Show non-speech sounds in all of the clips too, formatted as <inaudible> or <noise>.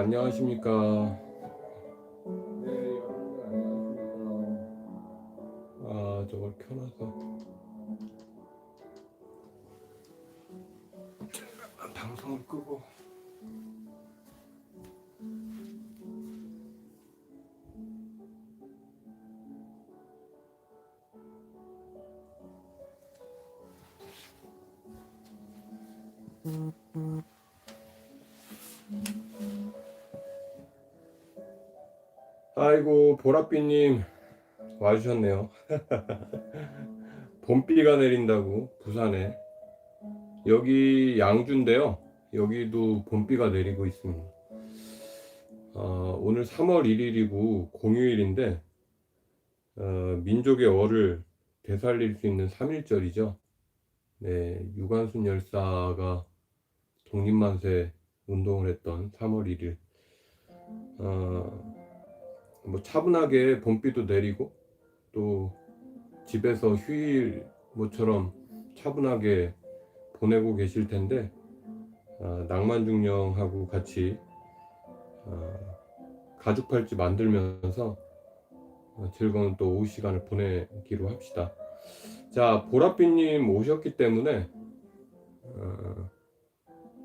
안녕하십니까? 네, 안녕하십니까? 아, 저걸 켜놔서 방송을 끄고 아이고 보랏빛님 와주셨네요. <laughs> 봄비가 내린다고 부산에 여기 양주인데요. 여기도 봄비가 내리고 있습니다. 어, 오늘 3월 1일이고 공휴일인데 어, 민족의 어를 되살릴 수 있는 3일절이죠. 네, 유관순 열사가 독립만세 운동을 했던 3월 1일. 어, 뭐 차분하게 봄비도 내리고 또 집에서 휴일 모처럼 차분하게 보내고 계실 텐데 어, 낭만중령하고 같이 어, 가죽 팔찌 만들면서 어, 즐거운 또 오후 시간을 보내기로 합시다. 자 보랏빛님 오셨기 때문에 어,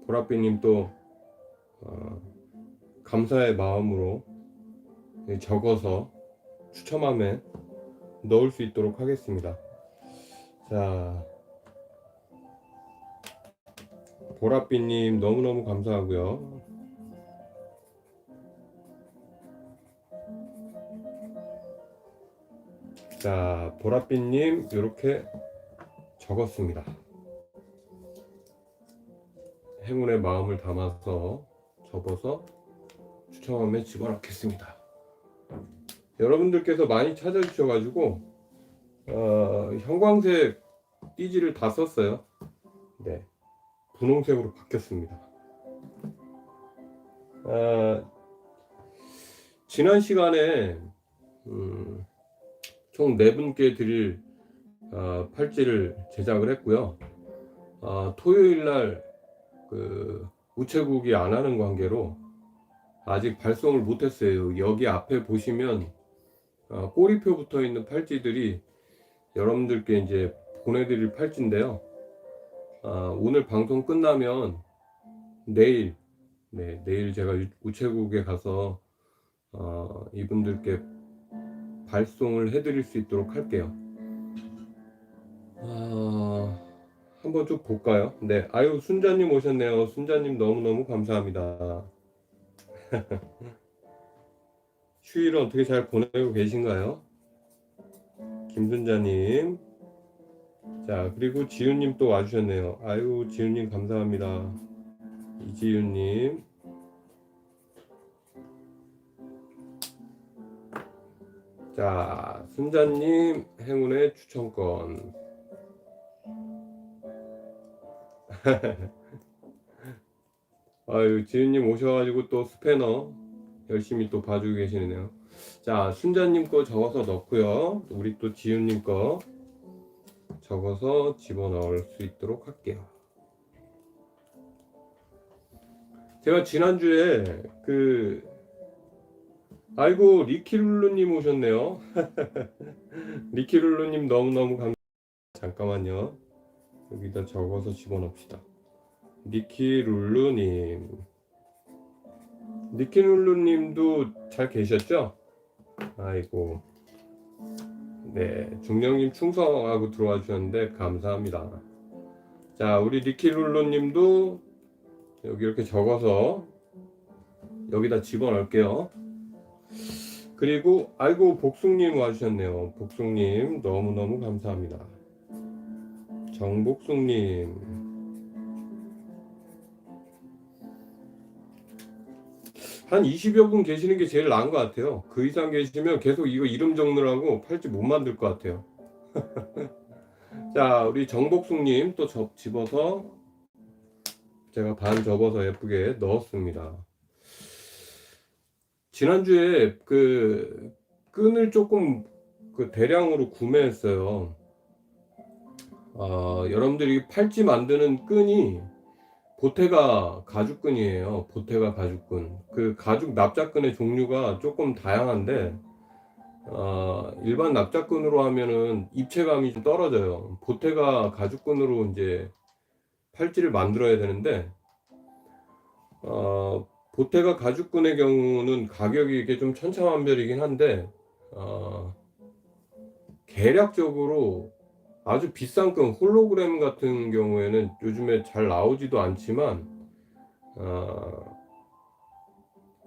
보랏빛님 또 어, 감사의 마음으로 적어서 추첨함에 넣을 수 있도록 하겠습니다. 자, 보랏빛님 너무너무 감사하고요. 자, 보랏빛님 이렇게 적었습니다. 행운의 마음을 담아서 접어서 추첨함에 집어넣겠습니다. 여러분들께서 많이 찾아주셔가지고 어, 형광색 띠지를 다 썼어요. 네, 분홍색으로 바뀌었습니다. 어, 지난 시간에 음, 총네 분께 드릴 어, 팔찌를 제작을 했고요. 어, 토요일 날 그 우체국이 안 하는 관계로 아직 발송을 못했어요. 여기 앞에 보시면 어, 꼬리표 붙어 있는 팔찌들이 여러분들께 이제 보내드릴 팔찌인데요. 어, 오늘 방송 끝나면 내일, 네, 내일 제가 우- 우체국에 가서 어, 이분들께 발송을 해드릴 수 있도록 할게요. 아, 한번 쭉 볼까요? 네, 아유 순자님 오셨네요. 순자님 너무 너무 감사합니다. <laughs> 휴일은 어떻게 잘 보내고 계신가요? 김순자님. 자, 그리고 지윤님 또 와주셨네요. 아유, 지윤님 감사합니다. 이지윤님. 자, 순자님 행운의 추천권. <laughs> 아유, 지윤님 오셔가지고 또 스패너 열심히 또 봐주고 계시네요. 자, 순자님 거 적어서 넣고요. 우리 또 지윤님 거 적어서 집어 넣을 수 있도록 할게요. 제가 지난주에 그 아이고 리키룰루님 오셨네요. <laughs> 리키룰루님 너무너무 감 잠깐만요. 여기다 적어서 집어넣읍시다. 니키룰루님. 니키룰루님도 잘 계셨죠? 아이고. 네, 중령님 충성하고 들어와 주셨는데 감사합니다. 자, 우리 니키룰루님도 여기 이렇게 적어서 여기다 집어넣을게요. 그리고 아이고 복숭님 와주셨네요. 복숭님 너무너무 감사합니다. 정복숭님 한 20여 분 계시는 게 제일 나은 것 같아요. 그 이상 계시면 계속 이거 이름 적느라고 팔찌 못 만들 것 같아요. <laughs> 자, 우리 정복숙님 또 접, 집어서 제가 반 접어서 예쁘게 넣었습니다. 지난주에 그 끈을 조금 그 대량으로 구매했어요. 어, 여러분들이 팔찌 만드는 끈이 보테가 가죽끈이에요. 보테가 가죽끈. 그 가죽 납작끈의 종류가 조금 다양한데 어, 일반 납작끈으로 하면은 입체감이 좀 떨어져요. 보테가 가죽끈으로 이제 팔찌를 만들어야 되는데 어, 보테가 가죽끈의 경우는 가격이 이게 좀 천차만별이긴 한데 어, 계략적으로 아주 비싼 끈 홀로그램 같은 경우에는 요즘에 잘 나오지도 않지만 어,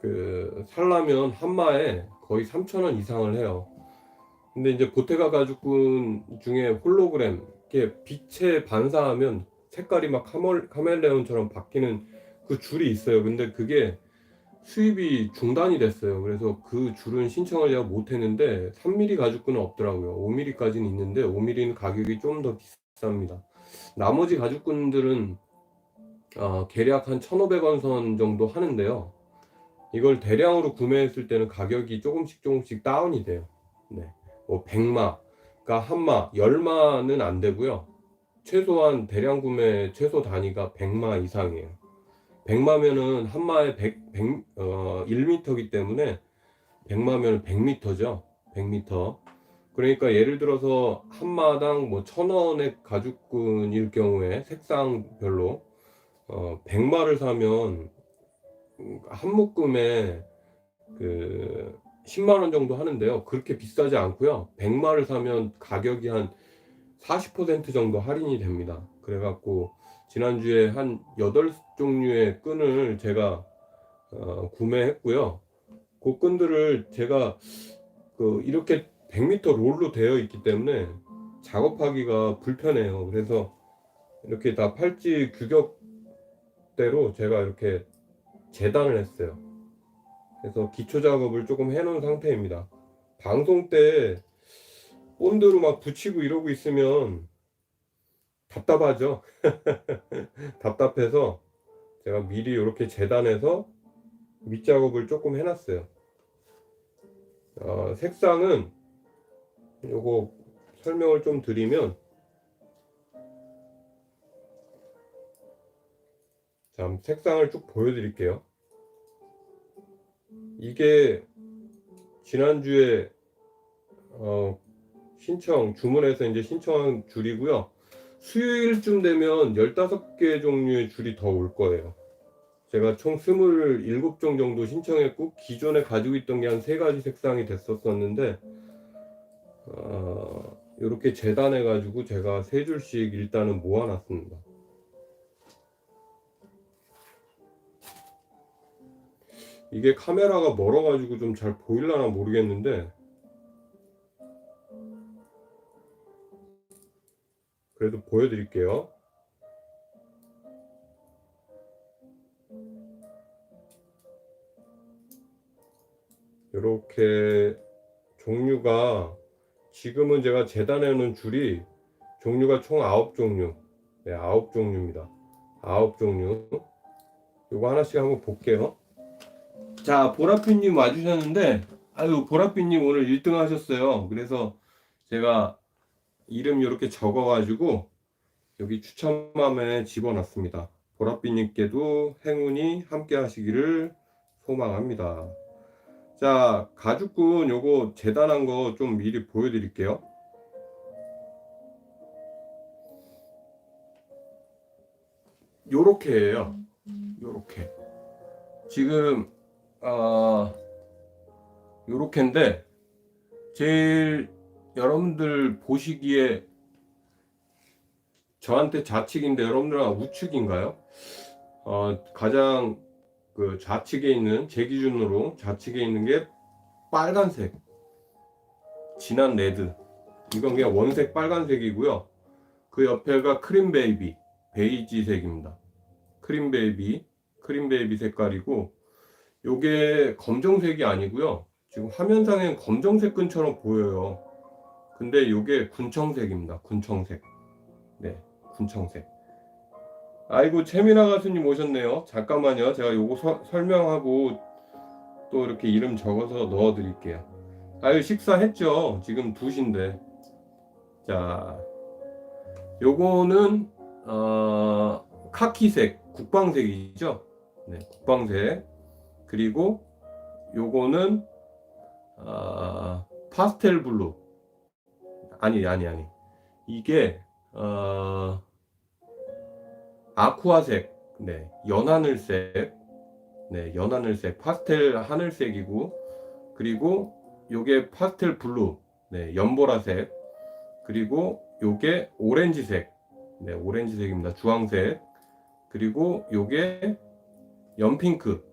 그 살라면 한마에 거의 3,000원 이상을 해요. 근데 이제 보테가 가죽끈 중에 홀로그램 이렇게 빛에 반사하면 색깔이 막 카멜레온처럼 바뀌는 그 줄이 있어요. 근데 그게 수입이 중단이 됐어요. 그래서 그 줄은 신청을 제가 못 했는데 3mm 가죽끈은 없더라고요. 5mm까지는 있는데 5mm는 가격이 좀 더 비쌉니다. 나머지 가죽끈들은 어, 대략 한 1,500원 선 정도 하는데요. 이걸 대량으로 구매했을 때는 가격이 조금씩 조금씩 다운이 돼요. 네. 뭐 100마, 그러니까 한마, 10마는 안 되고요. 최소한 대량 구매 최소 단위가 100마 이상이에요. 100마면은 한 마에 100, 100 어, 1m이기 때문에 100마면 100m죠. 100m. 그러니까 예를 들어서 한 마당 뭐 1000원의 가죽끈일 경우에 색상별로 어, 100마를 사면 한 묶음에 그 10만 원 정도 하는데요. 그렇게 비싸지 않고요. 100마를 사면 가격이 한 40% 정도 할인이 됩니다. 그래갖고 지난주에 한 8종류의 끈을 제가 어, 구매했고요. 그 끈들을 제가 그 이렇게 100m 롤로 되어 있기 때문에 작업하기가 불편해요. 그래서 이렇게 다 팔찌 규격대로 제가 이렇게 재단을 했어요. 그래서 기초 작업을 조금 해놓은 상태입니다. 방송 때 본드로 막 붙이고 이러고 있으면 답답하죠. <laughs> 답답해서 제가 미리 이렇게 재단해서 밑작업을 조금 해놨어요. 어, 색상은 요거 설명을 좀 드리면 자, 색상을 쭉 보여드릴게요. 이게 지난주에 어, 신청 주문해서 이제 신청한 줄이고요. 수요일쯤 되면 15개 종류의 줄이 더 올 거예요. 제가 총 27종 정도 신청했고 기존에 가지고 있던 게 한 세 가지 색상이 됐었었는데 어, 이렇게 재단해 가지고 제가 세 줄씩 일단은 모아놨습니다. 이게 카메라가 멀어가지고 좀 잘 보일라나 모르겠는데 그래도 보여드릴게요. 이렇게 종류가 지금은 제가 재단해 놓은 줄이 종류가 총 9종류. 네 9종류입니다. 9종류. 이거 하나씩 한번 볼게요. 자 보라피님 와주셨는데 아유 보라피님 오늘 1등 하셨어요. 그래서 제가 이름 이렇게 적어가지고 여기 추첨함에 집어넣습니다. 보랏빛님께도 행운이 함께 하시기를 소망합니다. 자, 가죽끈 요거 재단한 거 좀 미리 보여드릴게요. 요렇게예요. 요렇게. 지금 아 요렇게인데 제일 여러분들 보시기에 저한테 좌측인데 여러분들은 우측인가요? 어, 가장 그 좌측에 있는 제 기준으로 좌측에 있는 게 빨간색 진한 레드. 이건 그냥 원색 빨간색이고요. 그 옆에가 크림 베이비 베이지색입니다. 크림 베이비 크림 베이비 색깔이고 요게 검정색이 아니고요. 지금 화면상엔 검정색 끈처럼 보여요 근데 요게 군청색입니다. 군청색. 네, 군청색. 아이고 채미나 가수님 오셨네요. 잠깐만요. 제가 요거 서, 설명하고 또 이렇게 이름 적어서 넣어 드릴게요. 아유 식사했죠. 지금 2시인데. 자, 요거는 어, 카키색 국방색이죠. 네, 국방색. 그리고 요거는 아, 파스텔 블루. 아니 아니 아니. 이게 어, 아쿠아색. 네, 연하늘색. 네, 연하늘색. 파스텔 하늘색이고 그리고 요게 파스텔 블루. 네, 연보라색. 그리고 요게 오렌지색. 네, 오렌지색입니다. 주황색. 그리고 요게 연핑크.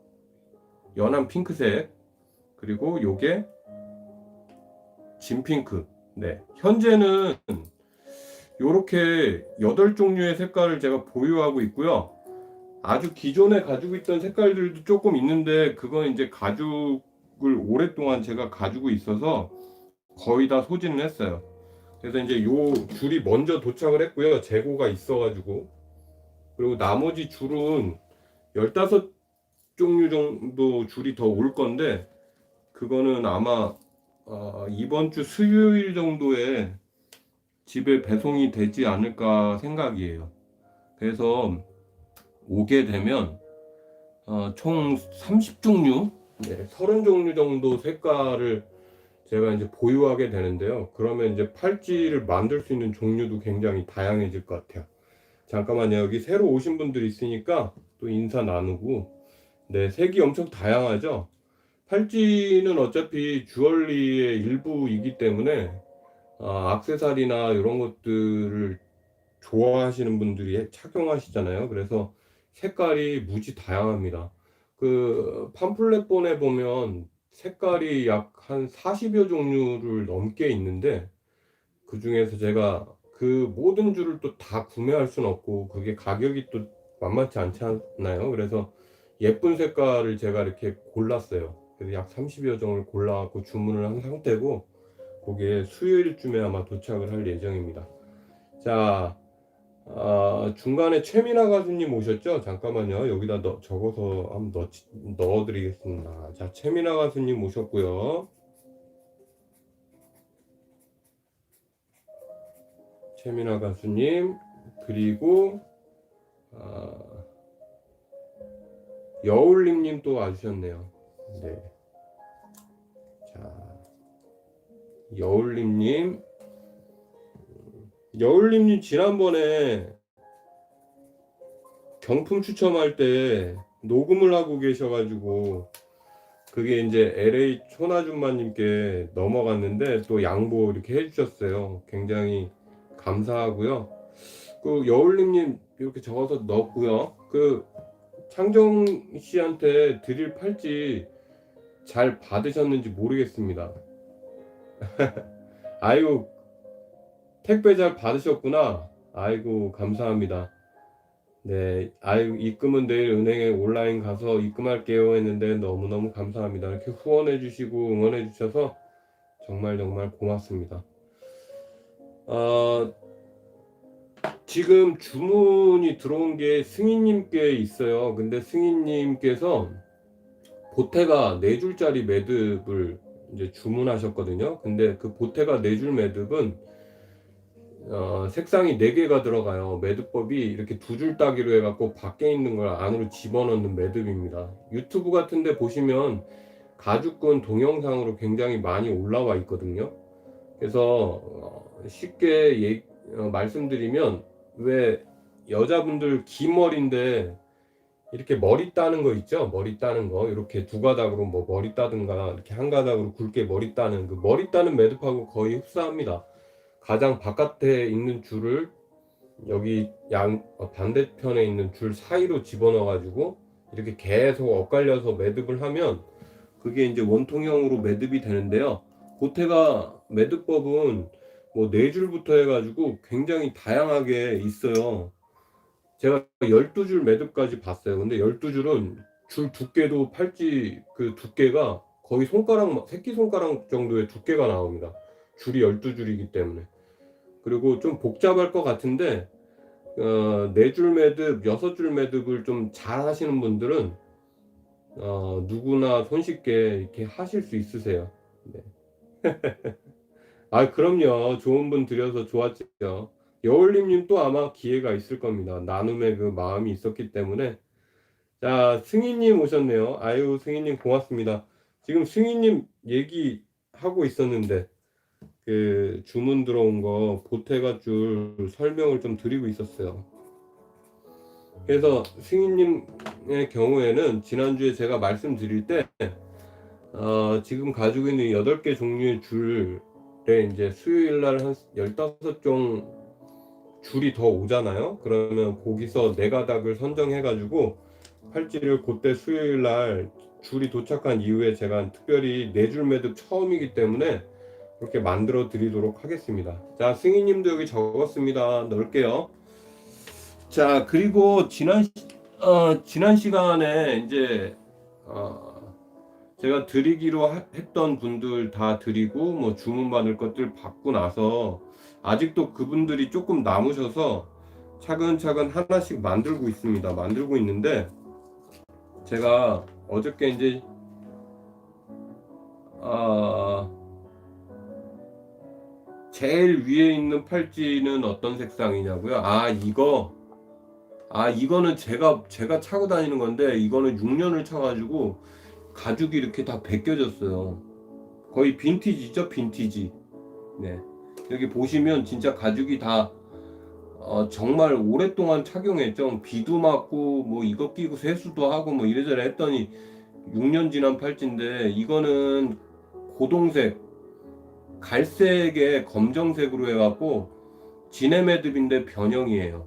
연한 핑크색. 그리고 요게 진핑크. 네. 현재는 요렇게 8종류의 색깔을 제가 보유하고 있고요. 아주 기존에 가지고 있던 색깔들도 조금 있는데 그건 이제 가죽을 오랫동안 제가 가지고 있어서 거의 다 소진을 했어요. 그래서 이제 요 줄이 먼저 도착을 했고요. 재고가 있어가지고 그리고 나머지 줄은 15종류 정도 줄이 더 올 건데 그거는 아마 어, 이번 주 수요일 정도에 집에 배송이 되지 않을까 생각이에요. 그래서 오게 되면 어, 총 30종류, 네, 30종류 정도 색깔을 제가 이제 보유하게 되는데요. 그러면 이제 팔찌를 만들 수 있는 종류도 굉장히 다양해질 것 같아요. 잠깐만요. 여기 새로 오신 분들이 있으니까 또 인사 나누고. 네, 색이 엄청 다양하죠? 팔찌는 어차피 주얼리의 일부이기 때문에 아, 악세사리나 이런 것들을 좋아하시는 분들이 착용하시잖아요. 그래서 색깔이 무지 다양합니다. 그 팜플렛본에 보면 색깔이 약 한 40여 종류를 넘게 있는데 그 중에서 제가 그 모든 줄을 또 다 구매할 수는 없고 그게 가격이 또 만만치 않잖아요. 그래서 예쁜 색깔을 제가 이렇게 골랐어요. 약 30여 종을 골라갖고 주문을 한 상태고 그게 수요일쯤에 아마 도착을 할 예정입니다. 자, 아, 중간에 최민아 가수님 오셨죠? 잠깐만요. 여기다 넣, 적어서 한번 넣, 넣어드리겠습니다. 자, 최민아 가수님 오셨고요. 최민아 가수님 그리고 아, 여울님님 또 와주셨네요. 네. 자, 여울님님 여울님님 지난번에 경품 추첨할 때 녹음을 하고 계셔가지고 그게 이제 LA 초나준마님께 넘어갔는데 또 양보 이렇게 해주셨어요. 굉장히 감사하고요. 그 여울님님 이렇게 적어서 넣었고요. 그 창정 씨한테 드릴 팔찌 잘 받으셨는지 모르겠습니다. <laughs> 아이고 택배 잘 받으셨구나. 아이고 감사합니다. 네, 아이고 입금은 내일 은행에 온라인 가서 입금할게요 했는데 너무너무 감사합니다. 이렇게 후원해 주시고 응원해 주셔서 정말 정말 고맙습니다. 어, 지금 주문이 들어온 게 승희님께 있어요. 근데 승희님께서 보태가 4줄짜리 매듭을 이제 주문하셨거든요. 근데 그 보태가 4줄 매듭은 어, 색상이 4개가 들어가요. 매듭법이 이렇게 두 줄 따기로 해갖고 밖에 있는 걸 안으로 집어넣는 매듭입니다. 유튜브 같은데 보시면 가죽끈 동영상으로 굉장히 많이 올라와 있거든요. 그래서 어, 쉽게 예, 어, 말씀드리면 왜 여자분들 긴 머리인데 이렇게 머리 따는 거 있죠? 머리 따는 거 이렇게 두 가닥으로 뭐 머리 따든가 이렇게 한 가닥으로 굵게 머리 따는 그 머리 따는 매듭하고 거의 흡사합니다. 가장 바깥에 있는 줄을 여기 양 어, 반대편에 있는 줄 사이로 집어넣어 가지고 이렇게 계속 엇갈려서 매듭을 하면 그게 이제 원통형으로 매듭이 되는데요. 고태가 매듭법은 뭐 네 줄부터 해가지고 굉장히 다양하게 있어요. 제가 12줄 매듭까지 봤어요. 근데 12줄은 줄 두께도 팔찌 그 두께가 거의 손가락, 새끼손가락 정도의 두께가 나옵니다. 줄이 12줄이기 때문에. 그리고 좀 복잡할 것 같은데, 어, 4줄 매듭, 6줄 매듭을 좀 잘 하시는 분들은, 어, 누구나 손쉽게 이렇게 하실 수 있으세요. 네. <laughs> 아, 그럼요. 좋은 분 드려서 좋았죠. 여울님님 또 아마 기회가 있을 겁니다. 나눔의 그 마음이 있었기 때문에 자 승희님 오셨네요. 아유 승희님 고맙습니다. 지금 승희님 얘기하고 있었는데 그 주문 들어온 거 보태가 줄 설명을 좀 드리고 있었어요. 그래서 승희님의 경우에는 지난주에 제가 말씀드릴 때 어, 지금 가지고 있는 8개 종류의 줄에 이제 수요일 날 한 15종 줄이 더 오잖아요. 그러면 거기서 네 가닥을 선정해 가지고 팔찌를 그때 수요일 날 줄이 도착한 이후에 제가 특별히 네 줄 매듭 처음이기 때문에 그렇게 만들어 드리도록 하겠습니다. 자, 승희님도 여기 적었습니다. 넣을게요. 자, 그리고 지난 시- 어, 지난 시간에 이제 어, 제가 드리기로 하- 했던 분들 다 드리고 뭐 주문 받을 것들 받고 나서 아직도 그분들이 조금 남으셔서 차근차근 하나씩 만들고 있습니다. 만들고 있는데 제가 어저께 이제 아 제일 위에 있는 팔찌는 어떤 색상이냐고요? 아 이거 아 이거는 제가 제가 차고 다니는 건데 이거는 6년을 차가지고 가죽이 이렇게 다 벗겨졌어요. 거의 빈티지죠 빈티지. 네 여기 보시면 진짜 가죽이 다 어, 정말 오랫동안 착용했죠. 비도 맞고 뭐 이거 끼고 세수도 하고 뭐 이래저래 했더니 6년 지난 팔찌인데 이거는 고동색 갈색에 검정색으로 해갖고 지네매듭인데 변형이에요.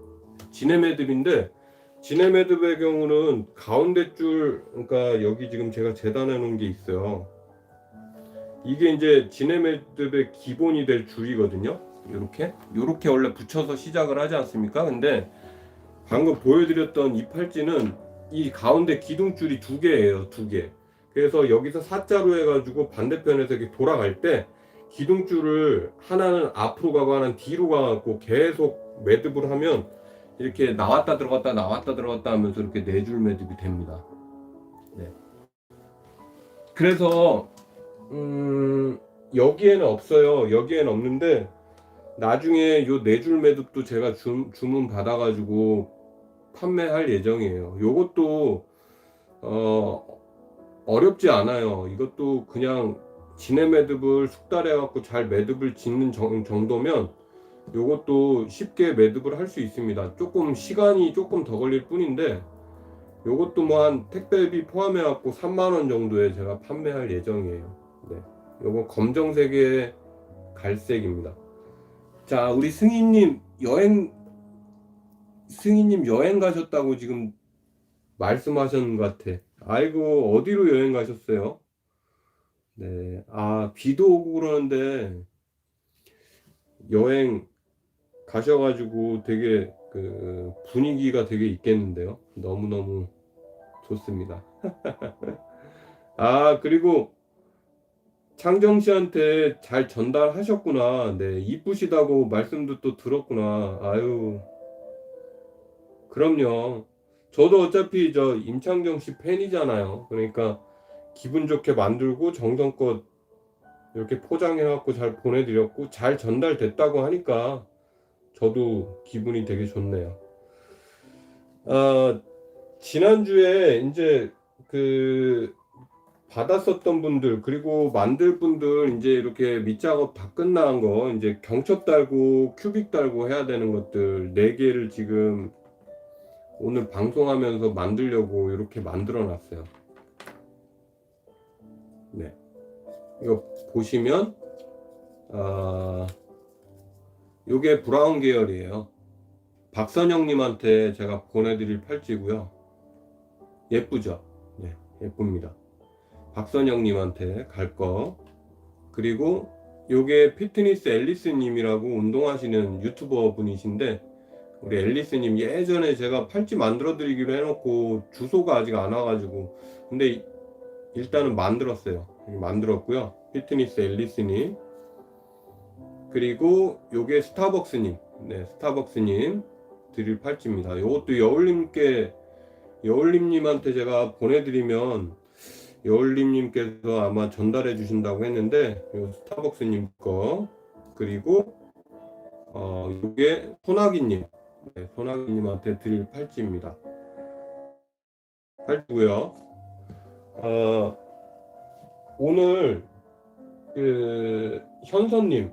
지네매듭인데 지네매듭의 경우는 가운데 줄 그러니까 여기 지금 제가 재단해 놓은 게 있어요. 이게 이제 지네매듭의 기본이 될 줄이거든요. 이렇게 이렇게 원래 붙여서 시작을 하지 않습니까? 근데 방금 보여드렸던 이 팔찌는 이 가운데 기둥줄이 두 개예요, 두 개. 그래서 여기서 사자로 해가지고 반대편에서 이렇게 돌아갈 때 기둥줄을 하나는 앞으로 가고 하나는 뒤로 가고 계속 매듭을 하면 이렇게 나왔다 들어갔다 나왔다 들어갔다 하면서 이렇게 네 줄 매듭이 됩니다. 네. 그래서 음, 여기에는 없어요. 여기에는 없는데 나중에 요 네 줄 매듭도 제가 주, 주문 받아가지고 판매할 예정이에요. 요것도 어, 어렵지 않아요. 이것도 그냥 진해 매듭을 숙달해 갖고 잘 매듭을 짓는 정, 정도면 요것도 쉽게 매듭을 할 수 있습니다. 조금 시간이 조금 더 걸릴 뿐인데 요것도 뭐 한 택배비 포함해 갖고 3만 원 정도에 제가 판매할 예정이에요. 네. 요거 검정색의 갈색입니다. 자, 우리 승희님 여행 승희님 여행 가셨다고 지금 말씀하셨는 것 같아. 아이고 어디로 여행 가셨어요? 네, 아 비도 오고 그러는데 여행 가셔가지고 되게 그 분위기가 되게 있겠는데요. 너무 너무 좋습니다. <laughs> 아 그리고 창정 씨한테 잘 전달하셨구나. 네, 이쁘시다고 말씀도 또 들었구나. 아유, 그럼요. 저도 어차피 저 임창정 씨 팬이잖아요. 그러니까 기분 좋게 만들고 정성껏 이렇게 포장해갖고 잘 보내드렸고 잘 전달됐다고 하니까 저도 기분이 되게 좋네요. 아, 지난주에 이제 그 받았었던 분들 그리고 만들 분들 이제 이렇게 밑작업 다 끝난 거 이제 경첩 달고 큐빅 달고 해야 되는 것들 네 개를 지금 오늘 방송하면서 만들려고 이렇게 만들어 놨어요. 네. 이거 보시면 아 요게 브라운 계열이에요. 박선영님한테 제가 보내드릴 팔찌고요. 예쁘죠? 네, 예쁩니다. 박선영님한테 갈 거. 그리고 요게 피트니스 앨리스님이라고 운동하시는 유튜버 분이신데 우리 앨리스님 예전에 제가 팔찌 만들어 드리기로 해놓고 주소가 아직 안 와가지고 근데 일단은 만들었어요. 만들었고요. 피트니스 앨리스님 그리고 요게 스타벅스님 네 스타벅스님 드릴 팔찌입니다. 요것도 여울님께 여울님님한테 제가 보내드리면 여울님님께서 아마 전달해 주신다고 했는데 요 스타벅스님 거 그리고 어, 이게 소나기님, 네, 소나기님한테 드릴 팔찌입니다. 팔찌고요. 어, 오늘 그 현선님,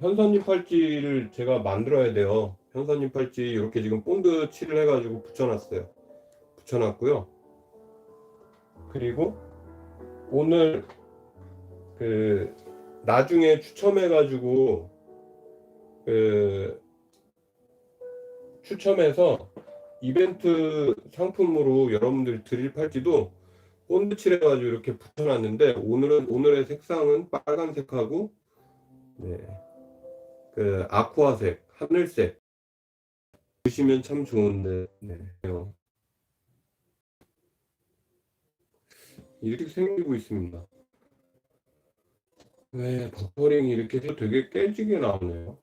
현선님 팔찌를 제가 만들어야 돼요. 현선님 팔찌 이렇게 지금 본드 칠을 해가지고 붙여놨어요. 붙여놨고요. 그리고 오늘 그 나중에 추첨해가지고 그 추첨해서 이벤트 상품으로 여러분들 드릴 팔찌도 본드 칠해가지고 이렇게 붙여놨는데 오늘은 오늘의 색상은 빨간색하고 네, 그 아쿠아색, 하늘색 보시면 참 좋은데 네. 이렇게 생기고 있습니다. 왜 버퍼링이 이렇게 해서 되게 깨지게 나오네요.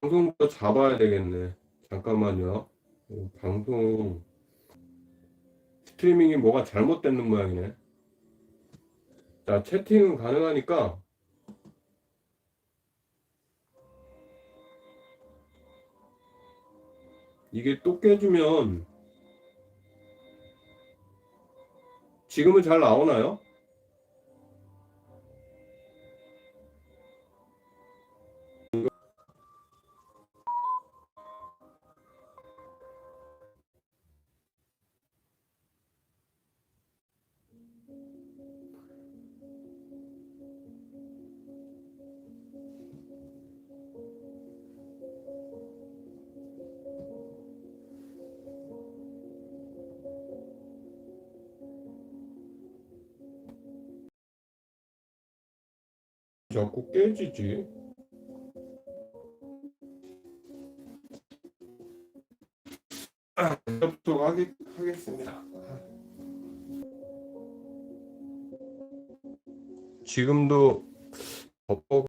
방송부터 잡아야 되겠네. 잠깐만요. 어, 방송 스트리밍이 뭐가 잘못됐는 모양이네. 자, 채팅은 가능하니까 이게 또 깨지면 지금은 잘 나오나요? 자꾸 깨지지. 아, 부터 하겠, 하겠습니다. 지금도 버퍼